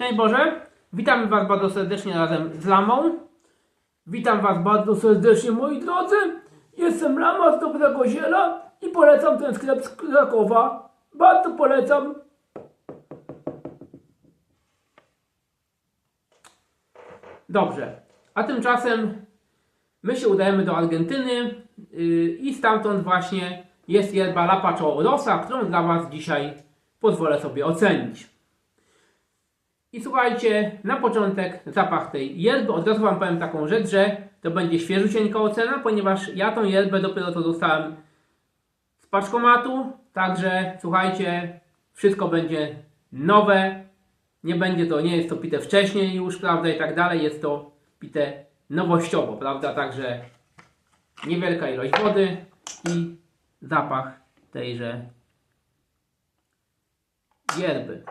Szczęść Boże, witamy Was bardzo serdecznie razem z Lamą. Witam Was bardzo serdecznie moi drodzy. Jestem Lama z Dobrego Ziela i polecam ten sklep z Krakowa. Bardzo polecam. Dobrze, a tymczasem my się udajemy do Argentyny yy, i stamtąd właśnie jest yerba La Rosa, którą dla Was dzisiaj pozwolę sobie ocenić. I słuchajcie, na początek zapach tej yerby. Od razu Wam powiem taką rzecz, że to będzie świeżusieńka ocena, ponieważ ja tą yerbę dopiero co dostałem z paczkomatu. Także słuchajcie, wszystko będzie nowe. Nie będzie to, nie jest to pite wcześniej już, prawda, i tak dalej. Jest to pite nowościowo, prawda, także niewielka ilość wody i zapach tejże yerby.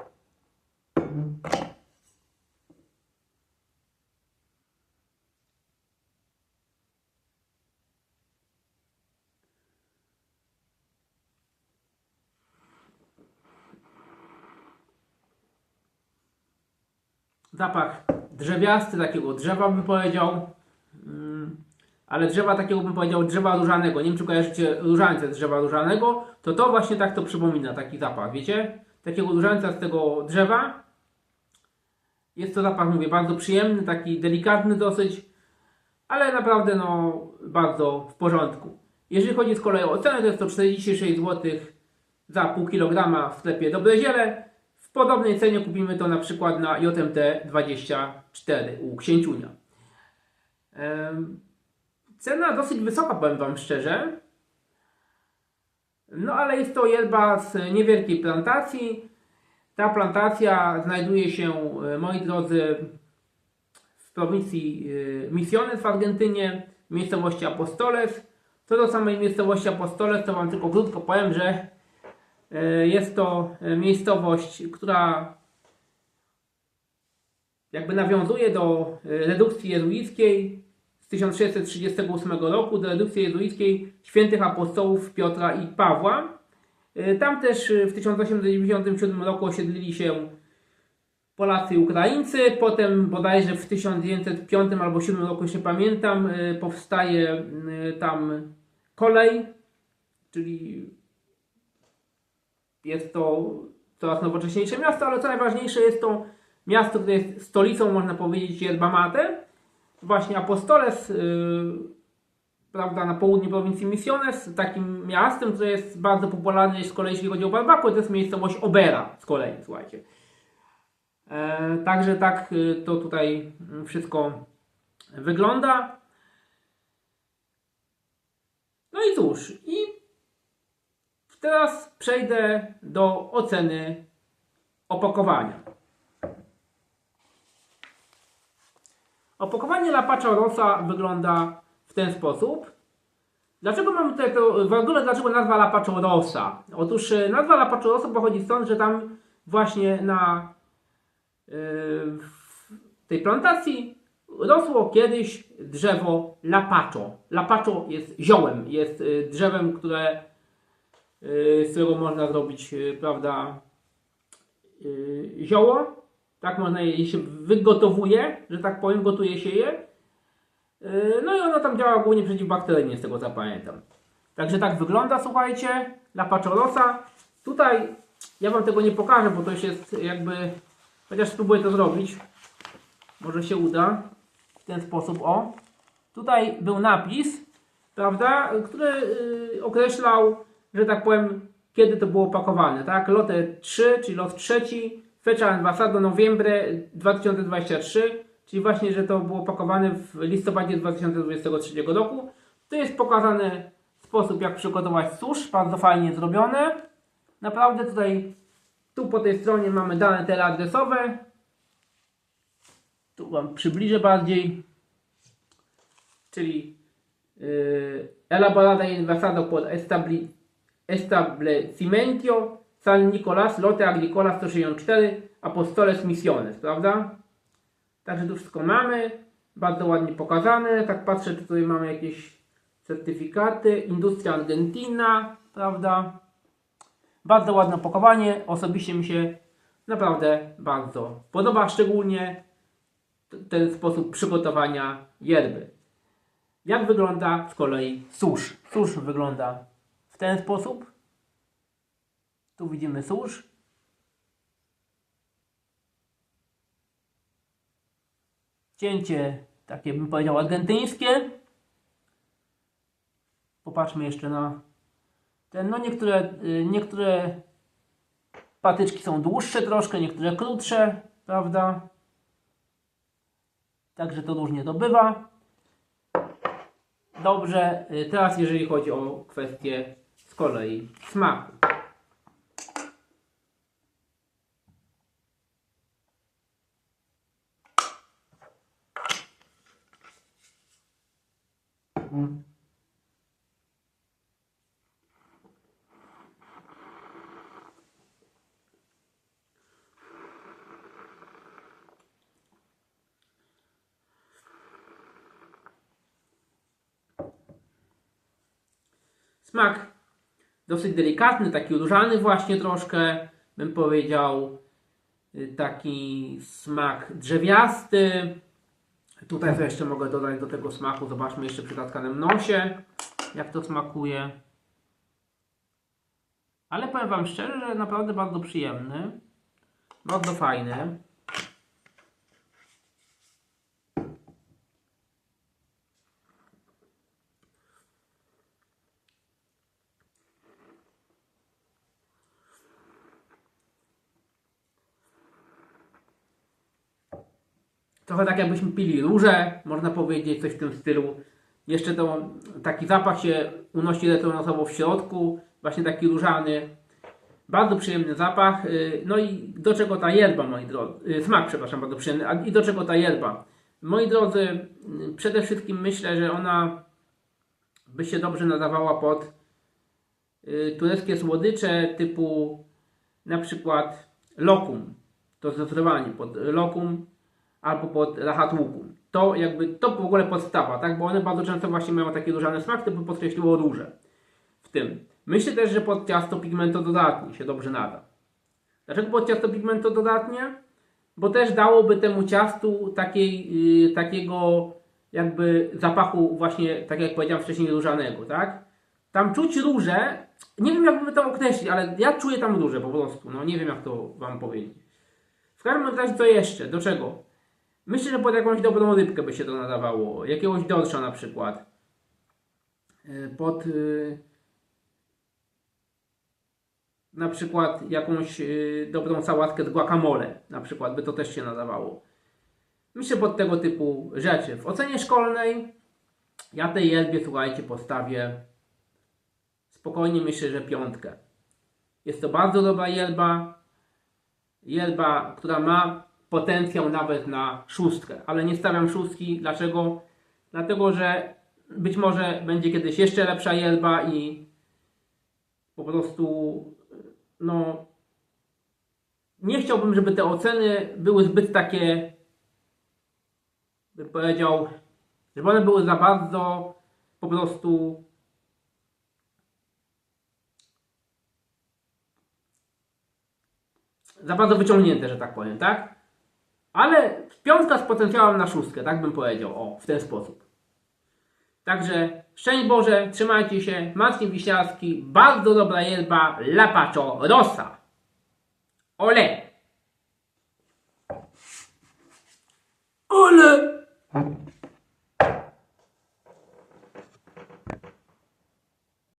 Zapach drzewiasty, takiego drzewa bym powiedział. Mm, Ale drzewa takiego bym powiedział drzewa różanego. Nie wiem czy kojarzycie różańce drzewa różanego. To to właśnie tak to przypomina, taki zapach, wiecie? Takiego różańca z tego drzewa. Jest to zapach, mówię, bardzo przyjemny, taki delikatny dosyć. Ale naprawdę no bardzo w porządku. Jeżeli chodzi z kolei o cenę, to jest to 46 zł za pół kilograma w sklepie Dobre Ziele. W podobnej cenie kupimy to na przykład na JMT 24 u Księciunia. Em, Cena dosyć wysoka, powiem Wam szczerze. No ale jest to yerba z niewielkiej plantacji. Ta plantacja znajduje się, e, moi drodzy, w prowincji e, Misiones w Argentynie, miejscowości Apostoles. Co do samej miejscowości Apostoles, to Wam tylko krótko powiem, że e, jest to miejscowość, która jakby nawiązuje do redukcji jezuickiej z 1638 roku, do redukcji jezuickiej świętych apostołów Piotra i Pawła. E, Tam też e, w 1897 roku osiedlili się Polacy i Ukraińcy. Potem bodajże w 1905 albo 1907 roku, jeszcze pamiętam, e, powstaje tam kolej, czyli jest to coraz nowocześniejsze miasto, ale co najważniejsze jest to miasto, które jest stolicą, można powiedzieć, yerba mate. Właśnie Apostoles, prawda, na południu prowincji Misiones, takim miastem, które jest bardzo popularne z kolei, jeśli chodzi o barbacoa, to jest miejscowość Obera z kolei, słuchajcie. E, także tak y, to tutaj y, wszystko wygląda. No i cóż, i teraz przejdę do oceny opakowania. Opakowanie La Pacha Rosa wygląda w ten sposób. Dlaczego mamy tutaj to, w ogóle dlaczego nazwa La Pacha Rosa? Otóż e, nazwa La Pacha Rosa pochodzi stąd, że tam właśnie na yy, tej plantacji rosło kiedyś drzewo lapacho. Lapacho jest ziołem, jest y, drzewem, które, z którego można zrobić, prawda, zioło. Tak można je się wygotowuje, że tak powiem, gotuje się je. Y, No i ono tam działa głównie przeciwbakteryjnie, z tego co pamiętam. Także tak wygląda, słuchajcie, lapacho rosa. Tutaj ja Wam tego nie pokażę, bo to jest jakby, chociaż spróbuję to zrobić. Może się uda. W ten sposób, o. Tutaj był napis, prawda, który y, określał, że tak powiem, kiedy to było opakowane, tak? Lotę 3, czyli lot trzeci, fecha ambasado noviembre 2023, czyli właśnie, że to było opakowane w listopadzie 2023 roku. Tu jest pokazany sposób, jak przygotować susz, bardzo fajnie zrobione. Naprawdę tutaj, tu po tej stronie mamy dane teleadresowe, tu Wam przybliżę bardziej, czyli yy, elaborada y envasado por establi, establecimiento San Nicolás, Lote Agricola 164, Apostoles Misiones, prawda? Także tu wszystko mamy, bardzo ładnie pokazane, tak patrzę, tutaj mamy jakieś certyfikaty, Industria Argentina, prawda? Bardzo ładne opakowanie, osobiście mi się naprawdę bardzo podoba, szczególnie ten sposób przygotowania yerby. Jak wygląda z kolei susz? Susz wygląda w ten sposób. Tu widzimy susz. Cięcie takie bym powiedział argentyńskie. Popatrzmy jeszcze na ten. No niektóre, y, niektóre patyczki są dłuższe troszkę, niektóre krótsze, prawda? Także to różnie to bywa. Dobrze, y, teraz jeżeli chodzi o kwestię z kolei smaku. Smak dosyć delikatny, taki różany właśnie troszkę, bym powiedział, y, taki smak drzewiasty. Tutaj co jeszcze mogę dodać do tego smaku, zobaczmy jeszcze przy zatkanym nosie, jak to smakuje. Ale powiem Wam szczerze, że naprawdę bardzo przyjemny, bardzo fajny. Trochę tak jakbyśmy pili róże, można powiedzieć, coś w tym stylu. Jeszcze to taki zapach się unosi retronosowo w środku, właśnie taki różany. Bardzo przyjemny zapach. y, No i do czego ta yerba, moi drodzy? y, Smak, przepraszam, bardzo przyjemny. I do czego ta yerba? Moi drodzy, y, przede wszystkim myślę, że ona by się dobrze nadawała pod tureckie słodycze typu na przykład lokum. To zdecydowanie pod lokum albo pod rahat łukum. To jakby, to w ogóle podstawa, tak? Bo one bardzo często właśnie mają taki różany smak, to by podkreśliło róże w tym. Myślę też, że pod ciasto pigmento dodatnie się dobrze nada. Dlaczego pod ciasto pigmento dodatnie? Bo też dałoby temu ciastu takiej, yy, takiego jakby zapachu właśnie, tak jak powiedziałem wcześniej, różanego, tak? Tam czuć róże, nie wiem jak by to określić, ale ja czuję tam róże po prostu, no nie wiem jak to wam powiedzieć. W każdym razie co jeszcze? Do czego? Myślę, że pod jakąś dobrą rybkę by się to nadawało. Jakiegoś dorsza na przykład. Yy, Pod yy, na przykład jakąś yy, dobrą sałatkę z guacamole. Na przykład by to też się nadawało. Myślę pod tego typu rzeczy. W ocenie szkolnej ja tej jelbie, słuchajcie, postawię spokojnie myślę, że piątkę. Jest to bardzo dobra jelba. Jelba, która ma potencjał nawet na szóstkę, ale nie stawiam szóstki. Dlaczego? Dlatego, że być może będzie kiedyś jeszcze lepsza jelba i po prostu no nie chciałbym, żeby te oceny były zbyt takie bym powiedział, żeby one były za bardzo po prostu za bardzo wyciągnięte, że tak powiem, tak? Ale piątka z potencjałem na szóstkę, tak bym powiedział, o, w ten sposób. Także szczęść Boże, trzymajcie się, Marcin Wiśniarski, bardzo dobra yerba, lapacho, rosa. Ole! Ole!